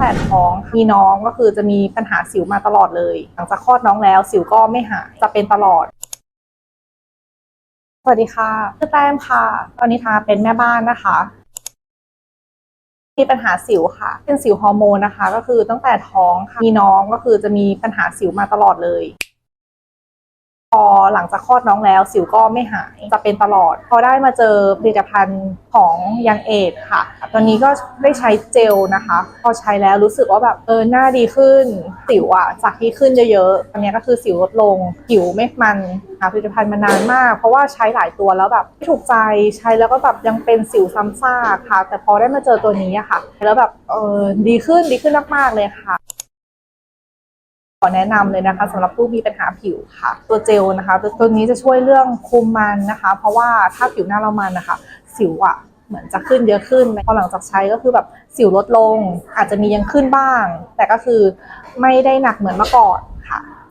แต่ท้องมีน้องก็คือจะมีปัญหาสิวมาตลอดเลย หลังจากคลอดน้องแล้ว สิวก็ไม่หายจะเป็นตลอดสวัสดีค่ะชื่อแต้มค่ะ ตอนนี้ทาเป็นแม่บ้านนะคะมีปัญหาสิวค่ะ เป็นสิวฮอร์โมนนะคะ ก็คือตั้งแต่ท้องค่ะมีน้องก็คือจะมีปัญหาสิวมาตลอดเลย หลังจากคลอดน้องแล้วสิวก็ไม่หายจะเป็นตลอด พอได้มาเจอผลิตภัณฑ์ของยังเอทค่ะ ตอนนี้ก็ได้ใช้เจลนะคะ พอใช้แล้วรู้สึกว่าแบบเออหน้าดีขึ้น สิวอะจากที่ขึ้นเยอะๆตอนนี้ก็คือสิวลดลงผิวไม่มันหาผลิตภัณฑ์มานานมาก เพราะว่าใช้หลายตัวแล้วแบบไม่ถูกใจใช้แล้วก็แบบยังเป็นสิวซ้ำซากค่ะ แต่พอได้มาเจอตัวนี้อะค่ะ แล้วแบบเออดีขึ้นดีขึ้นมากๆเลยค่ะ ขอแนะนำเลยนะคะสำหรับผู้มีปัญหาผิวค่ะ ตัวเจลนะคะ ตัวนี้จะช่วยเรื่องคุมมันนะคะ เพราะว่าถ้าผิวหน้าเรามันนะคะ สิวอะเหมือนจะขึ้นเยอะขึ้นพอหลังจากใช้ก็คือแบบสิวลดลง อาจจะมียังขึ้นบ้าง แต่ก็คือไม่ได้หนักเหมือนเมื่อก่อน